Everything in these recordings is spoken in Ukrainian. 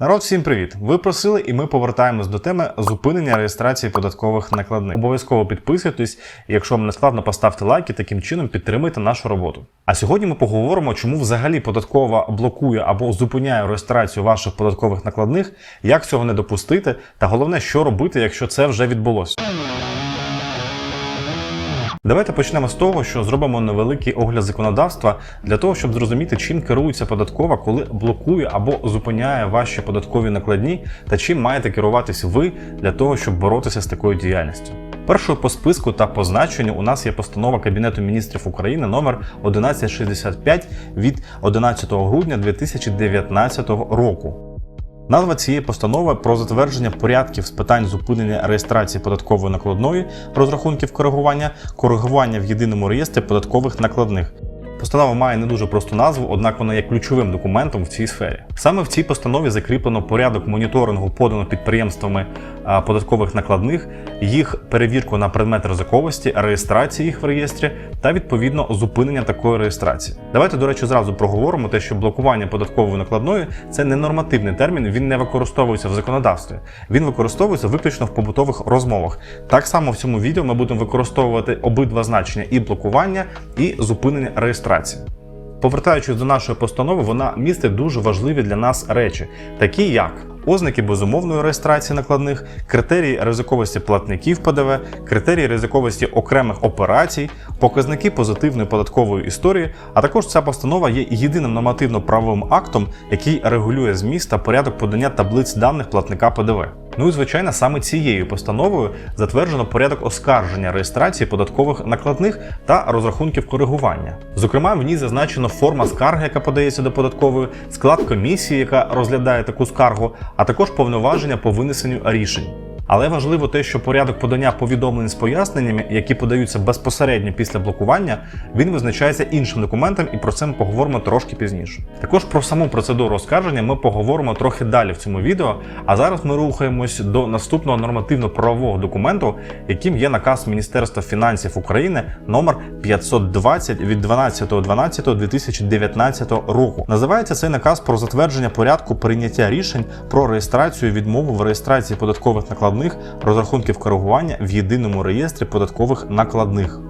Народ, всім привіт! Ви просили, і ми повертаємось до теми зупинення реєстрації податкових накладних. Обов'язково підписуйтесь, якщо вам не складно, поставте лайк і таким чином підтримуйте нашу роботу. А сьогодні ми поговоримо, чому взагалі податкова блокує або зупиняє реєстрацію ваших податкових накладних, як цього не допустити, та головне, що робити, якщо це вже відбулося. Давайте почнемо з того, що зробимо невеликий огляд законодавства для того, щоб зрозуміти, чим керується податкова, коли блокує або зупиняє ваші податкові накладні, та чим маєте керуватись ви для того, щоб боротися з такою діяльністю. Першою по списку та по значенню у нас є постанова Кабінету міністрів України номер 1165 від 11 грудня 2019 року. Назва цієї постанови про затвердження порядків з питань зупинення реєстрації податкової накладної, розрахунків коригування, коригування в єдиному реєстрі податкових накладних. Постанова має не дуже просту назву, однак вона є ключовим документом в цій сфері. Саме в цій постанові закріплено порядок моніторингу подано підприємствами податкових накладних, їх перевірку на предмет ризиковості, реєстрації їх в реєстрі та відповідно зупинення такої реєстрації. Давайте, до речі, зразу проговоримо те, що блокування податкової накладної це не нормативний термін, він не використовується в законодавстві. Він використовується виключно в побутових розмовах. Так само в цьому відео ми будемо використовувати обидва значення і блокування, і зупинення реєстрації. Повертаючись до нашої постанови, вона містить дуже важливі для нас речі, такі як ознаки безумовної реєстрації накладних, критерії ризиковості платників ПДВ, критерії ризиковості окремих операцій, показники позитивної податкової історії. А також ця постанова є єдиним нормативно-правовим актом, який регулює зміст та порядок подання таблиць даних платника ПДВ. Ну і звичайно, саме цією постановою затверджено порядок оскарження реєстрації податкових накладних та розрахунків коригування. Зокрема, в ній зазначено форма скарги, яка подається до податкової, склад комісії, яка розглядає таку скаргу, а також повноваження по винесенню рішень. Але важливо те, що порядок подання повідомлень з поясненнями, які подаються безпосередньо після блокування, він визначається іншим документом, і про це ми поговоримо трошки пізніше. Також про саму процедуру оскарження ми поговоримо трохи далі в цьому відео. А зараз ми рухаємось до наступного нормативно-правового документу, яким є наказ Міністерства фінансів України номер 520 від 12.12.2019 року. Називається цей наказ про затвердження порядку прийняття рішень про реєстрацію відмову в реєстрації податкових накладних розрахунків коригування в єдиному реєстрі податкових накладних.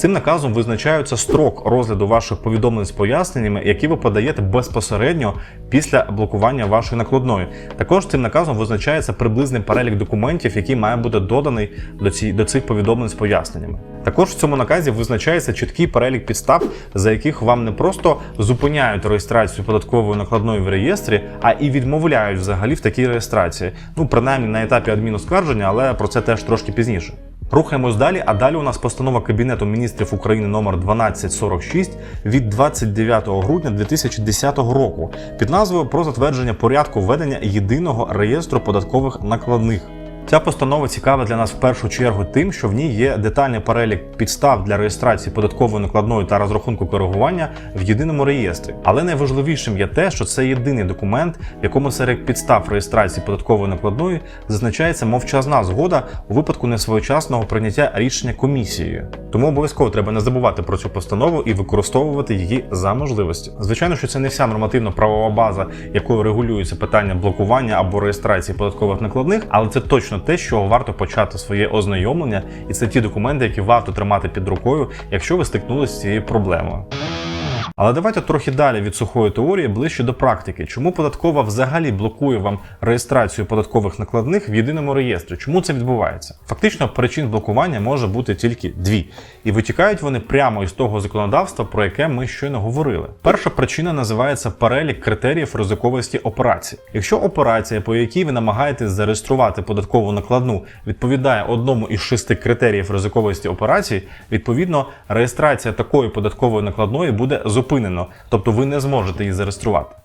Цим наказом визначається строк розгляду ваших повідомлень з поясненнями, які ви подаєте безпосередньо після блокування вашої накладної. Також цим наказом визначається приблизний перелік документів, який має бути доданий до, ці, до цих повідомлень з поясненнями. Також в цьому наказі визначається чіткий перелік підстав, за яких вам не просто зупиняють реєстрацію податкової накладної в реєстрі, а і відмовляють взагалі в такій реєстрації. Ну принаймні на етапі адміноскарження, але про це теж трошки пізніше. Рухаємось далі, а далі у нас постанова Кабінету міністрів України номер 1246 від 29 грудня 2010 року під назвою про затвердження порядку ведення єдиного реєстру податкових накладних. Ця постанова цікава для нас в першу чергу тим, що в ній є детальний перелік підстав для реєстрації податкової накладної та розрахунку коригування в єдиному реєстрі. Але найважливішим є те, що це єдиний документ, в якому серед підстав реєстрації податкової накладної зазначається мовчазна згода у випадку несвоєчасного прийняття рішення комісією. Тому обов'язково треба не забувати про цю постанову і використовувати її за можливості. Звичайно, що це не вся нормативно-правова база, якою регулюється питання блокування або реєстрації податкових накладних, але це точно те, що варто почати своє ознайомлення, і це ті документи, які варто тримати під рукою, якщо ви стикнулися з цією проблемою. Але давайте трохи далі від сухої теорії ближче до практики. Чому податкова взагалі блокує вам реєстрацію податкових накладних в єдиному реєстрі? Чому це відбувається? Фактично, причин блокування може бути тільки дві, і витікають вони прямо із того законодавства, про яке ми щойно говорили. Перша причина називається перелік критеріїв ризиковості операцій. Якщо операція, по якій ви намагаєтесь зареєструвати податкову накладну, відповідає одному із шести критеріїв ризиковості операцій, відповідно реєстрація такої податкової накладної буде зупинено, тобто ви не зможете її зареєструвати.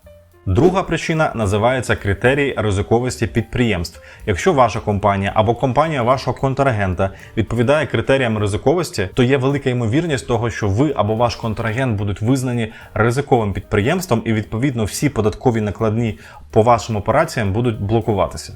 Друга причина називається критерій ризиковості підприємств. Якщо ваша компанія або компанія вашого контрагента відповідає критеріям ризиковості, то є велика ймовірність того, що ви або ваш контрагент будуть визнані ризиковим підприємством, і відповідно всі податкові накладні по вашим операціям будуть блокуватися.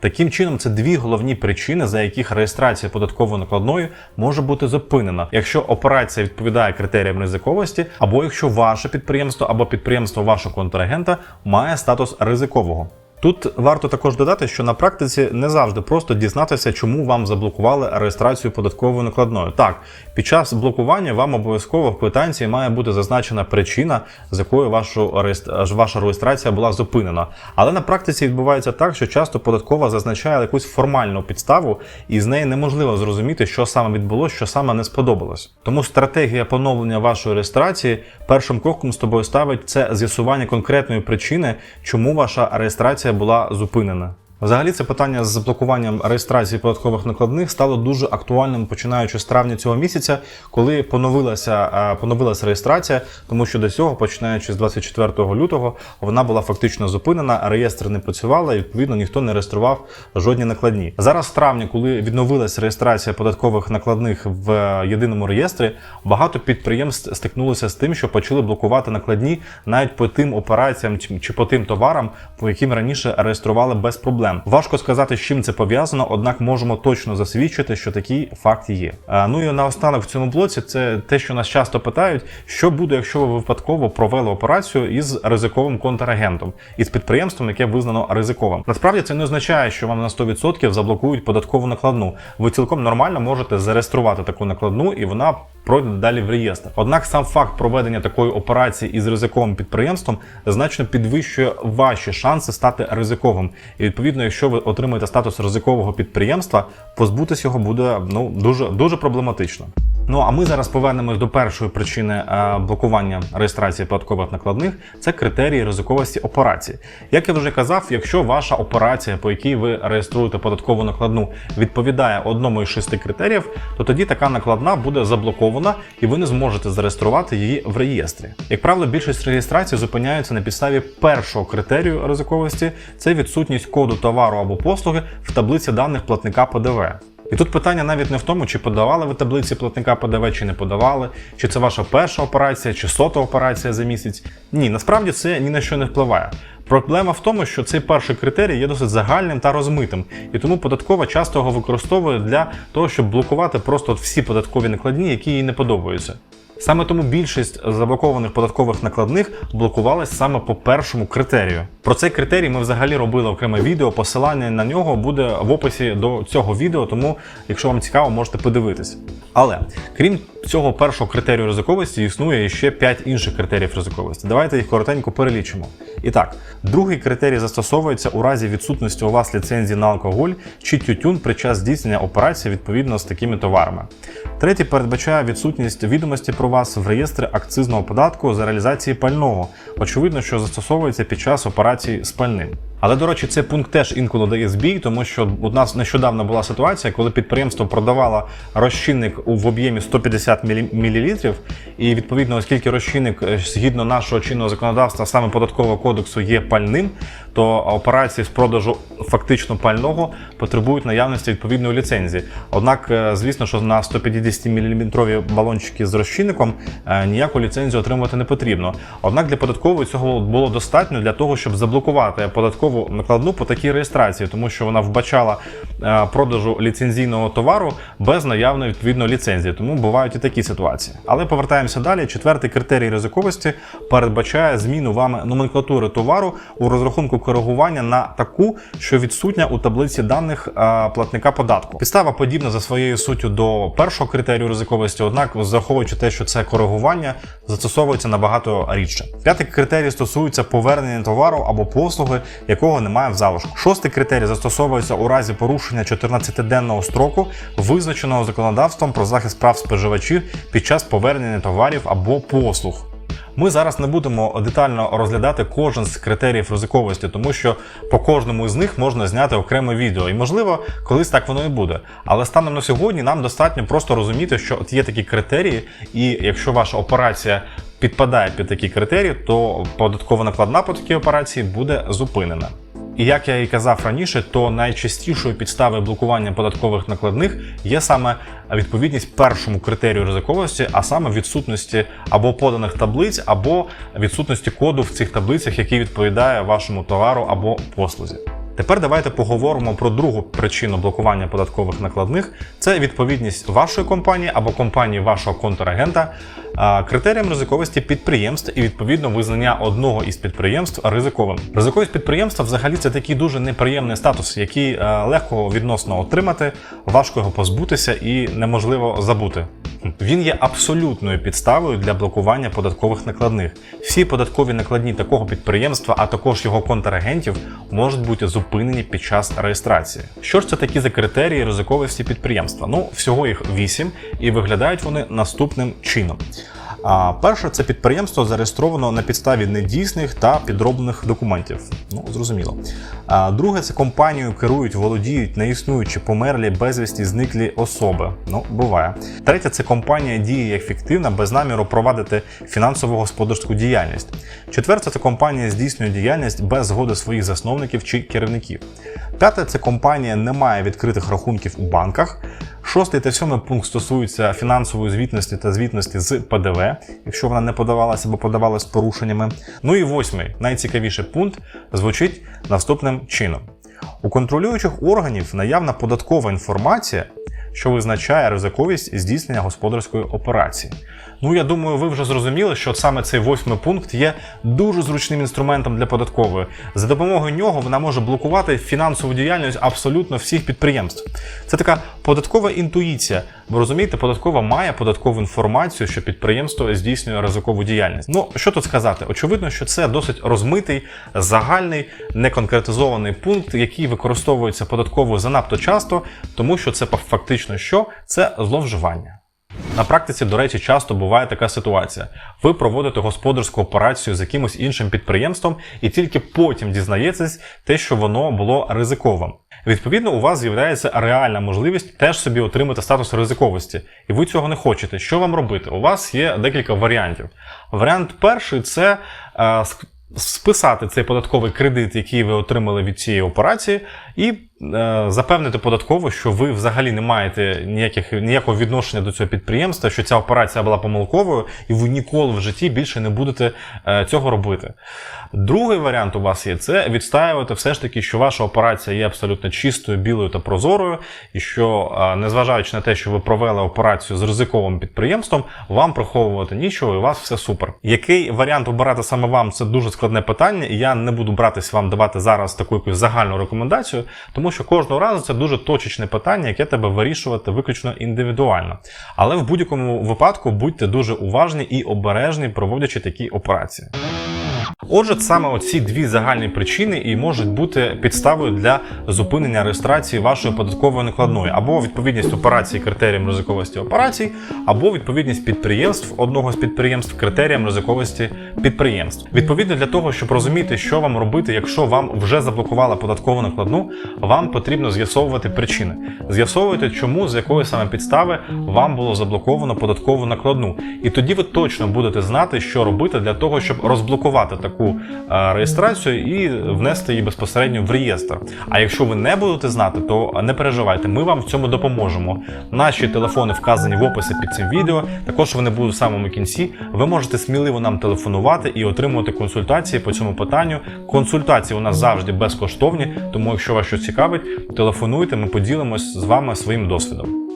Таким чином, це дві головні причини, за яких реєстрація податкової накладної може бути зупинена, якщо операція відповідає критеріям ризиковості, або якщо ваше підприємство або підприємство вашого контрагента має статус ризикового. Тут варто також додати, що на практиці не завжди просто дізнатися, чому вам заблокували реєстрацію податковою накладною. Так, під час блокування вам обов'язково в квитанції має бути зазначена причина, з якою вашу ваша реєстрація була зупинена. Але на практиці відбувається так, що часто податкова зазначає якусь формальну підставу, і з неї неможливо зрозуміти, що саме відбулося, що саме не сподобалось. Тому стратегія поновлення вашої реєстрації першим кроком з тобою ставить це з'ясування конкретної причини, чому ваша реєстрація була зупинена. Взагалі, це питання з блокуванням реєстрації податкових накладних стало дуже актуальним починаючи з травня цього місяця, коли поновилася, е, поновилася реєстрація, тому що до цього, починаючи з 24 лютого, вона була фактично зупинена, реєстр не працювала, і відповідно ніхто не реєстрував жодні накладні. Зараз в травні, коли відновилася реєстрація податкових накладних в е, єдиному реєстрі, багато підприємств стикнулися з тим, що почали блокувати накладні навіть по тим операціям чи по тим товарам, по яким раніше реєстрували без проблем. Важко сказати, з чим це пов'язано, однак можемо точно засвідчити, що такий факт є. А, Ну і наостанок в цьому блоці це те, що нас часто питають, що буде, якщо ви випадково провели операцію із ризиковим контрагентом, із підприємством, яке визнано ризиковим. Насправді це не означає, що вам на 100% заблокують податкову накладну. Ви цілком нормально можете зареєструвати таку накладну, і вона пройде далі в реєстр. Однак сам факт проведення такої операції із ризиковим підприємством значно підвищує ваші шанси стати ризиковим. І відповідно, якщо ви отримаєте статус ризикового підприємства, позбутися його буде ну дуже дуже проблематично. Ну а ми зараз повернемось до першої причини е, блокування реєстрації податкових накладних це критерії ризиковості операції. Як я вже казав, якщо ваша операція, по якій ви реєструєте податкову накладну, відповідає одному із шести критеріїв, то тоді така накладна буде заблокована і ви не зможете зареєструвати її в реєстрі. Як правило, більшість реєстрацій зупиняються на підставі першого критерію ризиковості це відсутність коду товару або послуги в таблиці даних платника ПДВ. І тут питання навіть не в тому, чи подавали ви таблиці платника ПДВ, чи не подавали, чи це ваша перша операція, чи сота операція за місяць. Ні, насправді це ні на що не впливає. Проблема в тому, що цей перший критерій є досить загальним та розмитим, і тому податкова часто його використовує для того, щоб блокувати просто всі податкові накладні, які їй не подобаються. Саме тому більшість заблокованих податкових накладних блокувалась саме по першому критерію. Про цей критерій ми взагалі робили окреме відео. Посилання на нього буде в описі до цього відео, тому якщо вам цікаво, можете подивитись. Але крім цього першого критерію ризиковості, існує ще 5 інших критеріїв ризиковості. Давайте їх коротенько перелічимо. І так, другий критерій застосовується у разі відсутності у вас ліцензії на алкоголь чи тютюн під час здійснення операції відповідно з такими товарами. Третій передбачає відсутність відомості про вас в реєстрі акцизного податку за реалізації пального. Очевидно, що застосовується під час операції з пальним. Але, до речі, цей пункт теж інколи дає збій, тому що у нас нещодавно була ситуація, коли підприємство продавало розчинник в об'ємі 150 мл, і відповідно, оскільки розчинник е, згідно нашого чинного законодавства, саме податкового кодексу, є пальним, то операції з продажу фактично пального потребують наявності відповідної ліцензії. Однак, е, звісно, що на 150 мм балончики з розчинником е, ніяку ліцензію отримувати не потрібно. Однак для податкової цього було достатньо для того, щоб заблокувати податкову накладну по такій реєстрації, тому що вона вбачала е, продажу ліцензійного товару без наявної відповідної ліцензії. Тому бувають і такі ситуації. Але повертаємося далі. Четвертий критерій ризиковості передбачає зміну вами номенклатури товару у розрахунку коригування на таку, що відсутня у таблиці даних е, платника податку. Підстава подібна за своєю суттю до першого критерію ризиковості, однак, заховуючи те, що це коригування, застосовується набагато рідше. П'ятий критерій стосується повернення товару або послуги, якого немає в залишку. Шостий критерій застосовується у разі порушення 14-денного строку, визначеного законодавством про захист прав споживачів під час повернення товарів або послуг. Ми зараз не будемо детально розглядати кожен з критеріїв ризиковості, тому що по кожному з них можна зняти окреме відео, і можливо, колись так воно і буде. Але станом на сьогодні нам достатньо просто розуміти, що от є такі критерії, і якщо ваша операція підпадає під такі критерії, то податкова накладна по такій операції буде зупинена. І як я і казав раніше, то найчастішою підставою блокування податкових накладних є саме відповідність першому критерію ризиковості, а саме відсутності або поданих таблиць, або відсутності коду в цих таблицях, який відповідає вашому товару або послузі. Тепер давайте поговоримо про другу причину блокування податкових накладних: це відповідність вашої компанії або компанії вашого контрагента критеріям ризиковості підприємств і відповідно визнання одного із підприємств ризиковим. Ризиковість підприємства взагалі це такий дуже неприємний статус, який е, легко відносно отримати, важко його позбутися і неможливо забути. Він є абсолютною підставою для блокування податкових накладних. Всі податкові накладні такого підприємства, а також його контрагентів, можуть бути зупинені під час реєстрації. Що ж це такі за критерії ризиковості підприємства? Ну, всього їх вісім, і виглядають вони наступним чином. Перше, це підприємство зареєстровано на підставі недійсних та підроблених документів. Ну, зрозуміло. Друге, це компанією керують, володіють неіснуючі померлі безвісті зниклі особи. Ну, буває. Третє, це компанія діє як фіктивна, без наміру провадити фінансово господарську діяльність. Четверте, це компанія здійснює діяльність без згоди своїх засновників чи керівників. П'яте, це компанія не має відкритих рахунків у банках. Шостий та сьомий пункт стосуються фінансової звітності та звітності з ПДВ, якщо вона не подавалася або подавалася з порушеннями. Ну і восьмий, найцікавіший пункт, звучить наступним чином: у контролюючих органів наявна податкова інформація, що визначає ризиковість здійснення господарської операції. Ну, я думаю, ви вже зрозуміли, що саме цей восьмий пункт є дуже зручним інструментом для податкової. За допомогою нього вона може блокувати фінансову діяльність абсолютно всіх підприємств. Це така податкова інтуїція. Ви розумієте, податкова має податкову інформацію, що підприємство здійснює ризикову діяльність. Ну що тут сказати? Очевидно, що це досить розмитий, загальний, неконкретизований пункт, який використовується податковою занадто часто, тому що це фактично що це зловживання. На практиці, до речі, часто буває така ситуація. Ви проводите господарську операцію з якимось іншим підприємством і тільки потім дізнаєтесь те, що воно було ризиковим. Відповідно, у вас з'являється реальна можливість теж собі отримати статус ризиковості, і ви цього не хочете. Що вам робити? У вас є декілька варіантів. Варіант перший це е, списати цей податковий кредит, який ви отримали від цієї операції, і запевнити податково, що ви взагалі не маєте ніяких, ніякого відношення до цього підприємства, що ця операція була помилковою, і ви ніколи в житті більше не будете е, цього робити. Другий варіант у вас є це відстаювати все ж таки, що ваша операція є абсолютно чистою, білою та прозорою, і що, е, незважаючи на те, що ви провели операцію з ризиковим підприємством, вам приховувати нічого, і у вас все супер. Який варіант обирати саме вам, це дуже складне питання, і я не буду братись вам давати зараз таку якусь загальну рекомендацію, тому що кожного разу це дуже точечне питання, яке треба вирішувати виключно індивідуально. Але в будь-якому випадку будьте дуже уважні і обережні, проводячи такі операції. Отже, саме оці дві загальні причини і можуть бути підставою для зупинення реєстрації вашої податкової накладної, або відповідність операції критеріям ризиковості операцій, або відповідність підприємств одного з підприємств критеріям ризиковості підприємств. Відповідно для того, щоб розуміти, що вам робити, якщо вам вже заблокували податкову накладну, вам потрібно з'ясовувати причини. З'ясовуйте, чому з якої саме підстави вам було заблоковано податкову накладну, і тоді ви точно будете знати, що робити для того, щоб розблокувати таку реєстрацію і внести її безпосередньо в реєстр. А якщо ви не будете знати, то не переживайте, ми вам в цьому допоможемо. Наші телефони вказані в описі під цим відео. Також вони будуть в самому кінці. Ви можете сміливо нам телефонувати і отримувати консультації по цьому питанню. Консультації у нас завжди безкоштовні, тому якщо вас щось цікавить, телефонуйте, ми поділимось з вами своїм досвідом.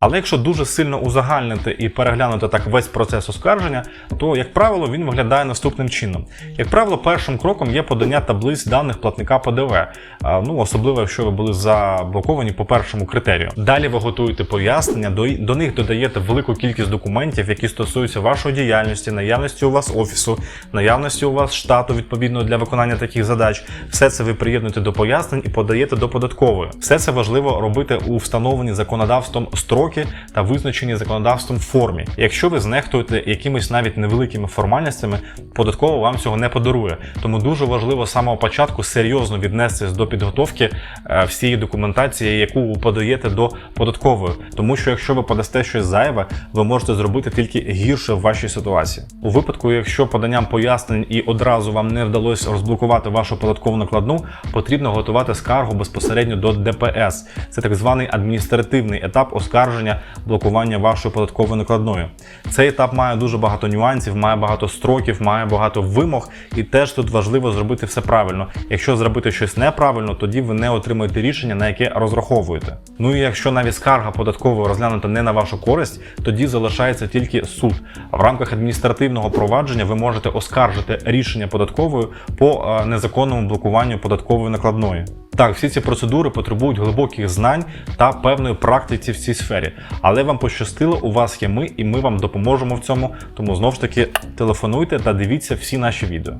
Але якщо дуже сильно узагальнити і переглянути так весь процес оскарження, то, як правило, він виглядає наступним чином. Як правило, першим кроком є подання таблиць даних платника ПДВ, а, ну особливо якщо ви були заблоковані по першому критерію. Далі ви готуєте пояснення, до, до них додаєте велику кількість документів, які стосуються вашої діяльності, наявності у вас офісу, наявності у вас штату відповідно для виконання таких задач. Все це ви приєднуєте до пояснень і подаєте до податкової. Все це важливо робити у встановленні законодавством строки та визначені законодавством формі. Якщо ви знехтуєте якимись навіть невеликими формальностями, податково вам цього не подарує. Тому дуже важливо з самого початку серйозно віднестись до підготовки е, всієї документації, яку ви подаєте до податкової. Тому що якщо ви подасте щось зайве, ви можете зробити тільки гірше в вашій ситуації. У випадку, якщо поданням пояснень і одразу вам не вдалося розблокувати вашу податкову накладну, потрібно готувати скаргу безпосередньо до ДПС. Це так званий адміністративний етап оскарження оскарження блокування вашої податкової накладної. Цей етап має дуже багато нюансів, має багато строків, має багато вимог, і теж тут важливо зробити все правильно. Якщо зробити щось неправильно, тоді ви не отримаєте рішення, на яке розраховуєте. Ну і якщо навіть скарга податкової розглянута не на вашу користь, тоді залишається тільки суд. В рамках адміністративного провадження ви можете оскаржити рішення податкової по е, незаконному блокуванню податкової накладної. Так, всі ці процедури потребують глибоких знань та певної практики в цій сфері. Але вам пощастило, у вас є ми, і ми вам допоможемо в цьому. Тому знову ж таки телефонуйте та дивіться всі наші відео.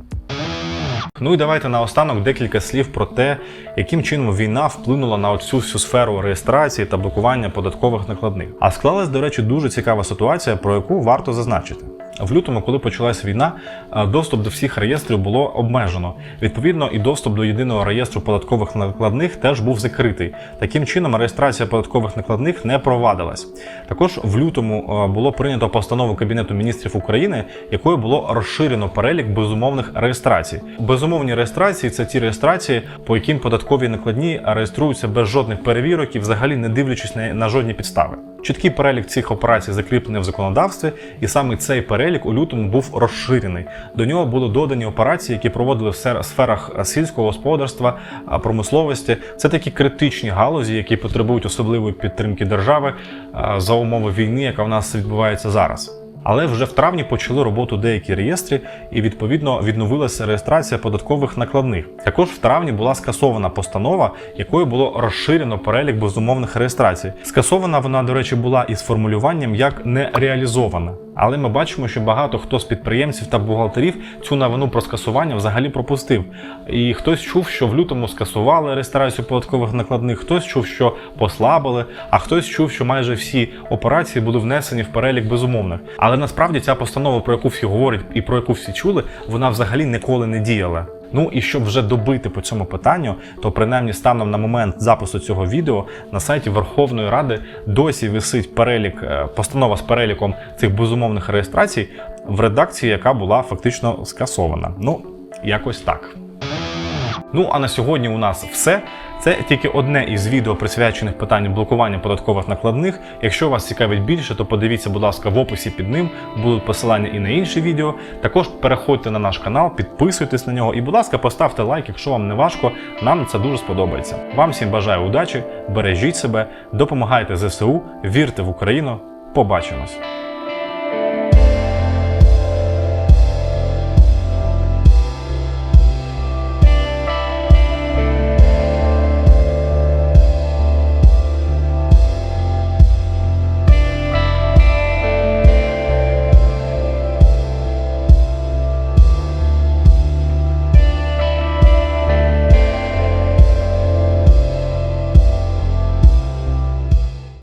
Ну і давайте наостанок декілька слів про те, яким чином війна вплинула на цю всю сферу реєстрації та блокування податкових накладних. А склалась, до речі, дуже цікава ситуація, про яку варто зазначити. В лютому, коли почалась війна, е, доступ до всіх реєстрів було обмежено. Відповідно, і доступ до єдиного реєстру податкових накладних теж був закритий. Таким чином, реєстрація податкових накладних не провадилась. Також в лютому е, було прийнято постанову Кабінету міністрів України, якою було розширено перелік безумовних реєстрацій. Безумовні реєстрації це ті реєстрації, по яким податкові накладні реєструються без жодних перевірок і взагалі не дивлячись на, на жодні підстави. Чіткий перелік цих операцій закріплений в законодавстві, і саме цей перелік у лютому був розширений. До нього були додані операції, які проводили в сферах сільського господарства, промисловості. Це такі критичні галузі, які потребують особливої підтримки держави за умови війни, яка в нас відбувається зараз. Але вже в травні почали роботу деякі реєстри, і відповідно відновилася реєстрація податкових накладних. Також в травні була скасована постанова, якою було розширено перелік безумовних реєстрацій. Скасована вона, до речі, була із формулюванням як не реалізована. Але ми бачимо, що багато хто з підприємців та бухгалтерів цю новину про скасування взагалі пропустив. І хтось чув, що в лютому скасували реєстрацію податкових накладних, хтось чув, що послабили, а хтось чув, що майже всі операції були внесені в перелік безумовних. Але насправді ця постанова, про яку всі говорять і про яку всі чули, вона взагалі ніколи не діяла. Ну і щоб вже добити по цьому питанню, то принаймні станом на момент запису цього відео на сайті Верховної Ради досі висить перелік е, постанова з переліком цих безумовних реєстрацій в редакції, яка була фактично скасована. Ну, якось так. Ну а на сьогодні у нас все. Це тільки одне із відео присвячених питанню блокування податкових накладних. Якщо вас цікавить більше, то подивіться, будь ласка, в описі під ним будуть посилання і на інші відео. Також переходьте на наш канал, підписуйтесь на нього і, будь ласка, поставте лайк, якщо вам не важко. Нам це дуже сподобається. Вам всім бажаю удачі, бережіть себе, допомагайте ЗСУ, вірте в Україну. Побачимось!